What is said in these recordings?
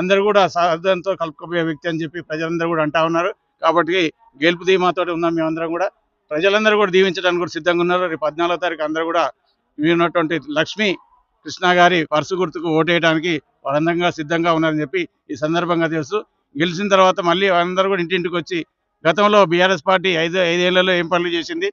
అందరూ కూడా సాధనతో కలుపుకోపోయే వ్యక్తి అని చెప్పి ప్రజలందరూ కూడా అంటా ఉన్నారు. కాబట్టి గెలుపు ధీమాతో ఉన్నాం మేమందరం కూడా. ప్రజలందరూ కూడా దీవించడానికి కూడా సిద్ధంగా ఉన్నారు. రేపు పద్నాలుగో తారీఖు అందరూ కూడా మీ ఉన్నటువంటి లక్ష్మి కృష్ణ గారి పర్సు గుర్తుకు ఓటేయడానికి వారందంగా సిద్ధంగా ఉన్నారని చెప్పి ఈ సందర్భంగా తెలుసు గెలిచిన తర్వాత మళ్ళీ వారందరూ కూడా ఇంటింటికి వచ్చి గతంలో బీఆర్ఎస్ పార్టీ ఐదు ఐదేళ్ళలో ఏం పనులు చేసింది?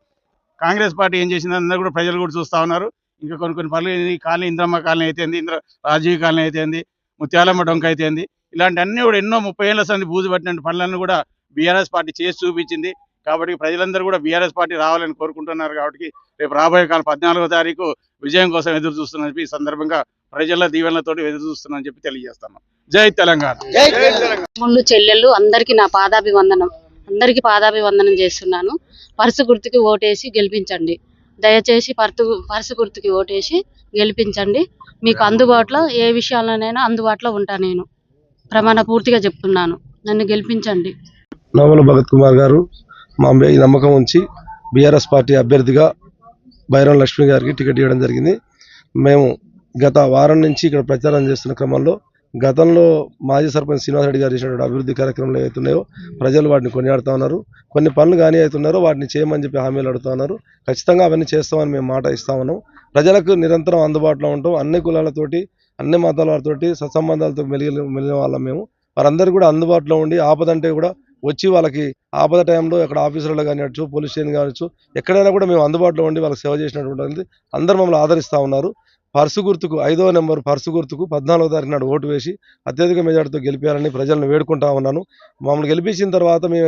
కాంగ్రెస్ పార్టీ ఏం చేసింది? అందరూ కూడా ప్రజలు కూడా చూస్తూ ఉన్నారు. ఇంకా కొన్ని కొన్ని పనులు కాలనీ ఇంద్రమ్మ కాలనీ అయితే ఇంద్ర రాజీవ్ కాలనీ అయితే ముత్యాలమ్మ డొంక అయితేంది ఇలాంటి అన్ని కూడా ఎన్నో ముప్పై ఏళ్ళ సంది బూజు పట్టిన పనులను కూడా బీఆర్ఎస్ పార్టీ చేసి చూపించింది. కాబట్టి ప్రజలందరూ కూడా బీఆర్ఎస్ పార్టీ రావాలని కోరుకుంటున్నారు కాబట్టి రేపు రాబోయే కాలం పద్నాలుగో తారీఖు విజయం కోసం ఎదురు చూస్తున్నారని చెప్పి ఈ సందర్భంగా ప్రజల దీవెనలతో ఎదురు చూస్తున్నారని చెప్పి తెలియజేస్తున్నాం జై తెలంగాణ. తమ్ముళ్ళు చెల్లెళ్ళు అందరికీ నా పాదాభివందనం. అందరికీ పాదాభివందనం చేస్తున్నాను. పర్సు గుర్తుకి ఓటేసి గెలిపించండి. దయచేసి పర్సు పర్సు గుర్తుకి ఓటేసి గెలిపించండి. మీకు అందుబాటులో ఏ విషయాలనైనా అందుబాటులో ఉంటా నేను. ప్రమాణ పూర్తిగా చెప్తున్నాను. నన్ను గెలిపించండి. నవల భగత్ కుమార్ గారు మా నమ్మకం ఉంచి బీఆర్ఎస్ పార్టీ అభ్యర్థిగా బైరం లక్ష్మి గారికి టికెట్ ఇవ్వడం జరిగింది. మేము గత వారం నుంచి ఇక్కడ ప్రచారం చేస్తున్న క్రమంలో గతంలో మాజీ సర్పంచ్ శ్రీనివాసరెడ్డి గారు చేసినటువంటి అభివృద్ధి కార్యక్రమాలు ఏవైతున్నాయో ప్రజలు వాటిని కొనియాడుతూ ఉన్నారు. కొన్ని పనులు కానీ అవుతున్నారో వాటిని చేయమని చెప్పి హామీలు అడుగుతూ ఉన్నారు. ఖచ్చితంగా అవన్నీ చేస్తామని మేము మాట ఇస్తా ఉన్నాం. ప్రజలకు నిరంతరం అందుబాటులో ఉంటాం. అన్ని కులాలతోటి అన్ని మతాల వారితోటి సత్సంబంధాలతో మెలిగి మెలిగిన వాళ్ళం మేము. వారందరూ కూడా అందుబాటులో ఉండి ఆపదంటే కూడా వచ్చి వాళ్ళకి ఆపద టైంలో ఎక్కడ ఆఫీసర్లు కానివచ్చు పోలీస్ స్టేషన్ కావచ్చు ఎక్కడైనా కూడా మేము అందుబాటులో ఉండి వాళ్ళకి సేవ చేసినటువంటి అందరూ మమ్మల్ని ఆదరిస్తూ ఉన్నారు. పర్సు గుర్తుకు ఐదో నెంబర్ పర్సు గుర్తుకు పద్నాలుగో తారీఖు నాడు ఓటు వేసి అత్యధిక మెజార్టీతో గెలిపారని ప్రజలను వేడుకుంటా ఉన్నాను. మమ్మల్ని గెలిపించిన తర్వాత మేము